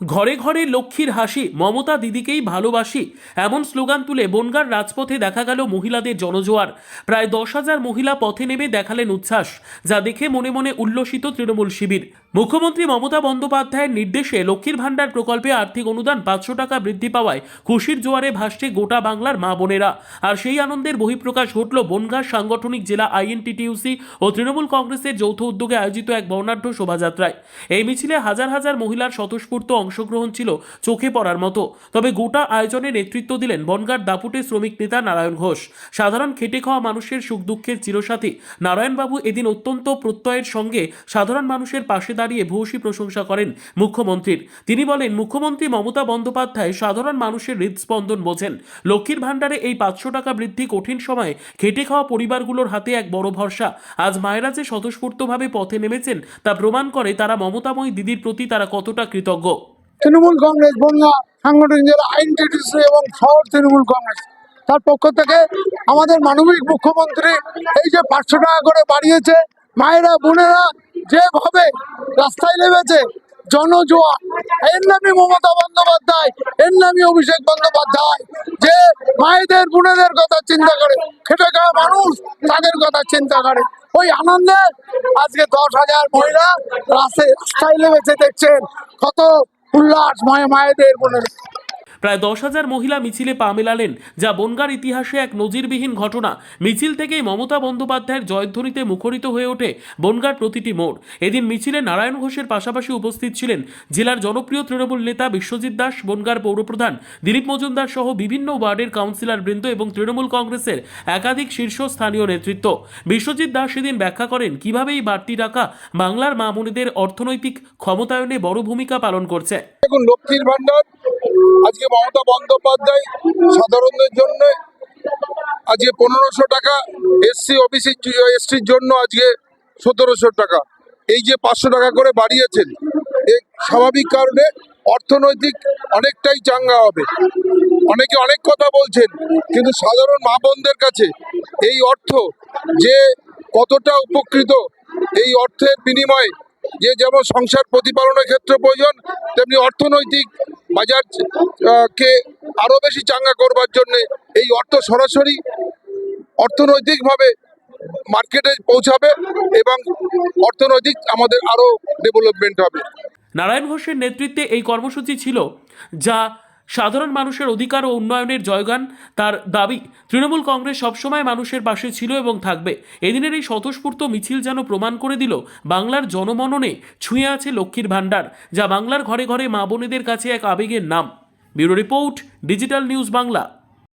ঘরে ঘরে লক্ষ্মীর হাসি, মমতা দিদিকেই ভালোবাসি, এমন স্লোগান তুলে বনগার রাজপথে দেখা গেল মহিলাদের জনজোয়ার। প্রায় দশ হাজার মহিলা পথে নেমে দেখালেন উচ্ছ্বাস, যা দেখে মনে মনে উল্লসিত তৃণমূল শিবির। মুখ্যমন্ত্রী মমতা বন্দ্যোপাধ্যায়ের নির্দেশে লক্ষ্মীর ভাণ্ডার প্রকল্পে আর্থিক অনুদান পাঁচশো টাকা বৃদ্ধি পাওয়ায় খুশির জোয়ারে ভাসছে গোটা বাংলার মা বোনেরা। আর সেই আনন্দের বহিঃপ্রকাশ ঘটল বনগাঁ সাংগঠনিক জেলা আইএনটিটিউসি ও তৃণমূল কংগ্রেসের যৌথ উদ্যোগে আয়োজিত এক বর্ণাঢ্য শোভাযাত্রায়। এই মিছিলে হাজার হাজার মহিলার স্বতঃস্ফূর্ত অংশগ্রহণ ছিল চোখে পড়ার মতো। তবে গোটা আয়োজনে নেতৃত্ব দিলেন বনগার দাপুটে শ্রমিক নেতা নারায়ণ ঘোষ। সাধারণ খেটে খাওয়া মানুষের সুখ দুঃখের চিরসাথী। নারায়ণবাবু এদিন অত্যন্ত প্রত্যয়ের সঙ্গে সাধারণ মানুষের পাশে দাঁড়িয়ে ভূয়সী প্রশংসা করেন মুখ্যমন্ত্রীর। তিনি বলেন, মুখ্যমন্ত্রী মমতা বন্দ্যোপাধ্যায় সাধারণ মানুষের হৃদস্পন্দন বোঝেন। লক্ষ্মীর ভাণ্ডারে এই পাঁচশো টাকা বৃদ্ধি কঠিন সময়ে খেটে খাওয়া পরিবারগুলোর হাতে এক বড় ভরসা। আজ মায়েরা যে স্বতঃস্ফূর্তভাবে পথে নেমেছেন তা প্রমাণ করে তারা মমতাময়ী দিদির প্রতি তারা কতটা কৃতজ্ঞ। তৃণমূল কংগ্রেস, বনগা সাংগঠনিক জেলা আইনটিটিসি এবং শহর তৃণমূল কংগ্রেস। তার পক্ষ থেকে আমাদের মানবিক মুখ্যমন্ত্রী এই যে পাঁচশো টাকা করে বাড়িয়েছে, মায়েরা, বোনেরা যেভাবে রাস্তায় নেমেছে, জনজোয়া, এর নামই মমতা বন্দ্যোপাধ্যায়, এর নামই অভিষেক বন্দ্যোপাধ্যায়, যে মায়েদের, বোনেদের কথা চিন্তা করে, খেটে খাওয়া মানুষ তাদের কথা চিন্তা করে। ওই আনন্দে আজকে দশ হাজার মহিলা রাস্তায় নেমেছে, দেখছেন কত উল্লাস মায়ে মায়েদের বোনের প্রায় দশ হাজার মহিলা মিছিলে পা মেলালেন, যা বনগার ইতিহাসে এক নজিরবিহীন ঘটনা। মিছিল থেকেই মমতা বন্দ্যোপাধ্যায়ের জয়ধ্বনিতে মুখরিত হয়ে ওঠে বনগার প্রতিটি মোড়। এদিন মিছিলে নারায়ণ ঘোষের পাশাপাশি উপস্থিত ছিলেন জেলার জনপ্রিয় তৃণমূল নেতা বিশ্বজিৎ দাস, বনগার পৌরপ্রধান দিলীপ মজুমদার সহ বিভিন্ন ওয়ার্ডের কাউন্সিলর বৃন্দ এবং তৃণমূল কংগ্রেসের একাধিক শীর্ষস্থানীয় নেতৃত্ব। বিশ্বজিৎ দাস সেদিন ব্যাখ্যা করেন, কীভাবে এই বাড়তি টাকা বাংলার মা বোনেদের অর্থনৈতিক ক্ষমতায়নে বড় ভূমিকা পালন করছে। লক্ষ্মীর ভান্ডার আজকে মমতা বন্দ্যোপাধ্যায় সাধারণদের জন্য আজকে পনেরোশো টাকা, এসসি, ওবিসি, এসটির জন্য আজকে সতেরোশো টাকা। এই যে পাঁচশো টাকা করে বাড়িয়েছেন, এ স্বাভাবিক কারণে অর্থনৈতিক অনেকটাই চাঙ্গা হবে। অনেকে অনেক কথা বলছেন, কিন্তু সাধারণ মা বোনদের কাছে এই অর্থ যে কতটা উপকৃত, এই অর্থের বিনিময়ে যে যেমন সংসার প্রতিপালনের ক্ষেত্রে প্রয়োজন, তেমনি অর্থনৈতিক বাজার কে আরও বেশি চাঙ্গা করবার জন্য এই অর্থ সরাসরি অর্থনৈতিকভাবে মার্কেটে পৌঁছাবে এবং অর্থনৈতিক আমাদের আরও ডেভেলপমেন্ট হবে। নারায়ণ ঘোষের নেতৃত্বে এই কর্মসূচি ছিল, যা সাধারণ মানুষের অধিকার ও উন্নয়নের জয়গান তার দাবি। তৃণমূল কংগ্রেস সবসময় মানুষের পাশে ছিল এবং থাকবে। এদিনের এই স্বতঃস্ফূর্ত মিছিল যেন প্রমাণ করে দিল, বাংলার জনমননে ছুঁয়ে আছে লক্ষ্মীর ভাণ্ডার, যা বাংলার ঘরে ঘরে মা বোনেদের কাছে এক আবেগের নাম। Bureau report, digital news Bangla.